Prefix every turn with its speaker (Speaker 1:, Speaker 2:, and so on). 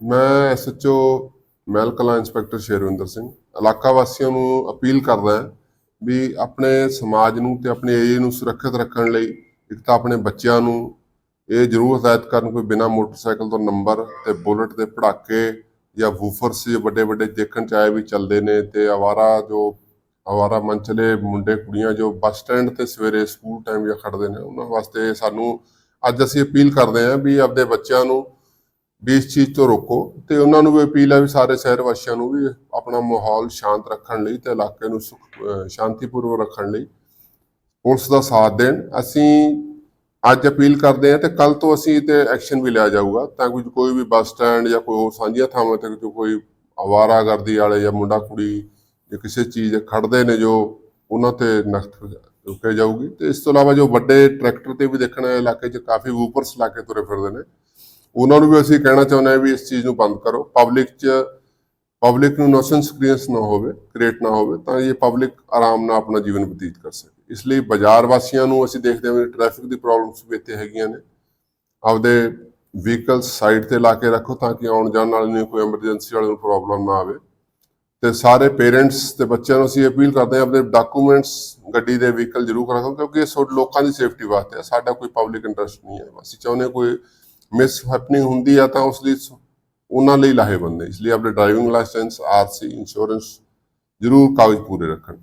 Speaker 1: ਮੈਂ SHO Mehal Kalan inspector Sherwinder Singh, ਇਲਾਕਾ ਵਾਸੀਆਂ ਨੂੰ ਅਪੀਲ ਕਰਦਾ ਹਾਂ ਵੀ ਆਪਣੇ ਸਮਾਜ ਨੂੰ ਤੇ ਆਪਣੇ ਏਰੀਏ ਨੂੰ ਸੁਰੱਖਿਅਤ ਰੱਖਣ ਲਈ ਇੱਕ ਤਾਂ ਆਪਣੇ ਬੱਚਿਆਂ ਨੂੰ ਇਹ ਜ਼ਰੂਰ ਹਦਾਇਤ ਕਰਨ ਕੋਈ ਬਿਨਾ ਮੋਟਰਸਾਈਕਲ ਤੋਂ ਨੰਬਰ ਤੇ ਬੁਲਟ ਦੇ ਪੜਾਕੇ ਜਾਂ ਵੂਫਰਸ ਜੇ ਵੱਡੇ ਵੱਡੇ ਦੇਖਣ ਚ ਆਏ ਵੀ ਚੱਲਦੇ ਨੇ ਤੇ ਆਵਾਰਾ ਜੋ, ਆਵਾਰਾ ਮੰਚਲੇ ਮੁੰਡੇ, ਕੁੜੀਆਂ ਜੋ ਬੱਸ ਸਟੈਂਡ ਤੇ ਸਵੇਰੇ ਸਕੂਲ ਟਾਈਮ ਜਾਂ ਖੜਦੇ ਨੇ, ਉਹਨਾਂ ਵਾਸਤੇ ਸਾਨੂੰ ਅੱਜ ਅਸੀਂ ਅਪੀਲ ਕਰਦੇ ਹਾਂ ਵੀ ਆਪਦੇ ਬੱਚਿਆਂ ਨੂੰ ਵੀ ਇਸ ਚੀਜ਼ ਤੋਂ ਰੋਕੋ ਤੇ ਉਹਨਾਂ ਨੂੰ ਵੀ ਅਪੀਲ ਹੈ ਵੀ ਸਾਰੇ ਸ਼ਹਿਰ ਵਾਸੀਆਂ ਨੂੰ ਵੀ ਆਪਣਾ ਮਾਹੌਲ ਸ਼ਾਂਤ ਰੱਖਣ ਲਈ ਤੇ ਇਲਾਕੇ ਨੂੰ ਸੁਖ- ਅਹ, ਸ਼ਾਂਤੀਪੂਰਵਕ ਰੱਖਣ ਲਈ ਪੁਲਿਸ ਦਾ ਸਾਥ ਦੇਣ। ਅਸੀਂ ਅੱਜ ਅਪੀਲ ਕਰਦੇ ਹਾਂ ਤੇ ਕੱਲ ਤੋਂ ਅਸੀਂ ਤੇ ਐਕਸ਼ਨ ਵੀ ਲਿਆ ਜਾਊਗਾ। ਤਾਂ ਕਿ ਕੋਈ ਵੀ ਬੱਸ ਸਟੈਂਡ ਜਾਂ ਕੋਈ ਹੋਰ ਸਾਂਝੀਆਂ ਥਾਵਾਂ ਤੇ ਜੋ ਕੋਈ ਆਵਾਰਾਗਰਦੀ ਵਾਲੇ ਜਾਂ ਮੁੰਡਾ ਕੁੜੀ ਜਾਂ ਕਿਸੇ ਚੀਜ਼ ਖੜਦੇ ਨੇ ਜੋ ਉਹਨਾਂ ਤੇ ਨਖਤ ਰੁਕੇ ਜਾਊਗੀ। ਤੇ ਇਸ ਤੋਂ ਇਲਾਵਾ ਜੋ ਵੱਡੇ ਟਰੈਕਟਰ ਤੇ ਵੀ ਦੇਖਣਾ ਇਲਾਕੇ 'ਚ ਕਾਫੀ ਵੂਪਰਸ ਲਾ ਕੇ ਤੁਰੇ ਫਿਰਦੇ ਨੇ। ਉਹਨਾਂ ਨੂੰ ਵੀ ਅਸੀਂ ਕਹਿਣਾ ਚਾਹੁੰਦੇ ਹਾਂ ਵੀ ਇਸ ਚੀਜ਼ ਨੂੰ ਬੰਦ ਕਰੋ। ਪਬਲਿਕ 'ਚ ਪਬਲਿਕ ਨੂੰ ਨੋਸੈਂਸ ਕ੍ਰੀਏਟ ਨਾ ਹੋਵੇ ਕ੍ਰੀਏਟ ਨਾ ਹੋਵੇ, ਤਾਂ ਇਹ ਪਬਲਿਕ ਆਰਾਮ ਨਾਲ ਆਪਣਾ ਜੀਵਨ ਬਤੀਤ ਕਰ ਸਕੇ। ਇਸ ਲਈ ਬਾਜ਼ਾਰ ਵਾਸੀਆਂ ਨੂੰ ਅਸੀਂ ਦੇਖਦੇ ਹਾਂ ਵੀ ਟ੍ਰੈਫਿਕ ਦੀ ਪ੍ਰੋਬਲਮਸ ਵੀ ਇੱਥੇ ਹੈਗੀਆਂ ਨੇ। ਆਪਦੇ ਵਹੀਕਲਸ ਸਾਈਡ ਤੇ ਲਾ ਕੇ ਰੱਖੋ ਤਾਂ ਕਿ ਆਉਣ ਜਾਣ ਵਾਲੇ ਨੂੰ ਕੋਈ ਐਮਰਜੈਂਸੀ ਵਾਲੇ ਨੂੰ ਪ੍ਰੋਬਲਮ ਨਾ ਆਵੇ। ਤੇ ਸਾਰੇ ਪੇਰੈਂਟਸ ਤੇ ਬੱਚਿਆਂ ਨੂੰ ਅਸੀਂ ਅਪੀਲ ਕਰਦੇ ਹਾਂ ਆਪਣੇ ਡਾਕੂਮੈਂਟਸ ਗੱਡੀ ਦੇ ਵਹੀਕਲ ਜ਼ਰੂਰ ਰੱਖੋ, ਕਿਉਂਕਿ ਇਹ ਲੋਕਾਂ ਦੀ ਸੇਫਟੀ ਵਾਸਤੇ ਹੈ ਸਾਡਾ ਕੋਈ ਪਬਲਿਕ ਇੰਟਰਸਟ ਨਹੀਂ ਹੈ। ਅਸੀਂ ਚਾਹੁੰਦੇ ਹਾਂ ਕੋਈ ਮਿਸ ਹੈਪਨਿੰਗ ਹੁੰਦੀ ਆ ਤਾਂ ਉਸ ਲਈ ਉਹਨਾਂ ਲਈ ਲਾਹੇਵੰਦ ਹੈ। ਇਸ ਲਈ ਆਪਣੇ ਡਰਾਈਵਿੰਗ ਲਾਇਸੈਂਸ ਆਰਸੀ ਇੰਸ਼ੋਰੈਂਸ ਜ਼ਰੂਰ ਕਾਗਜ਼ ਪੂਰੇ ਰੱਖਣ।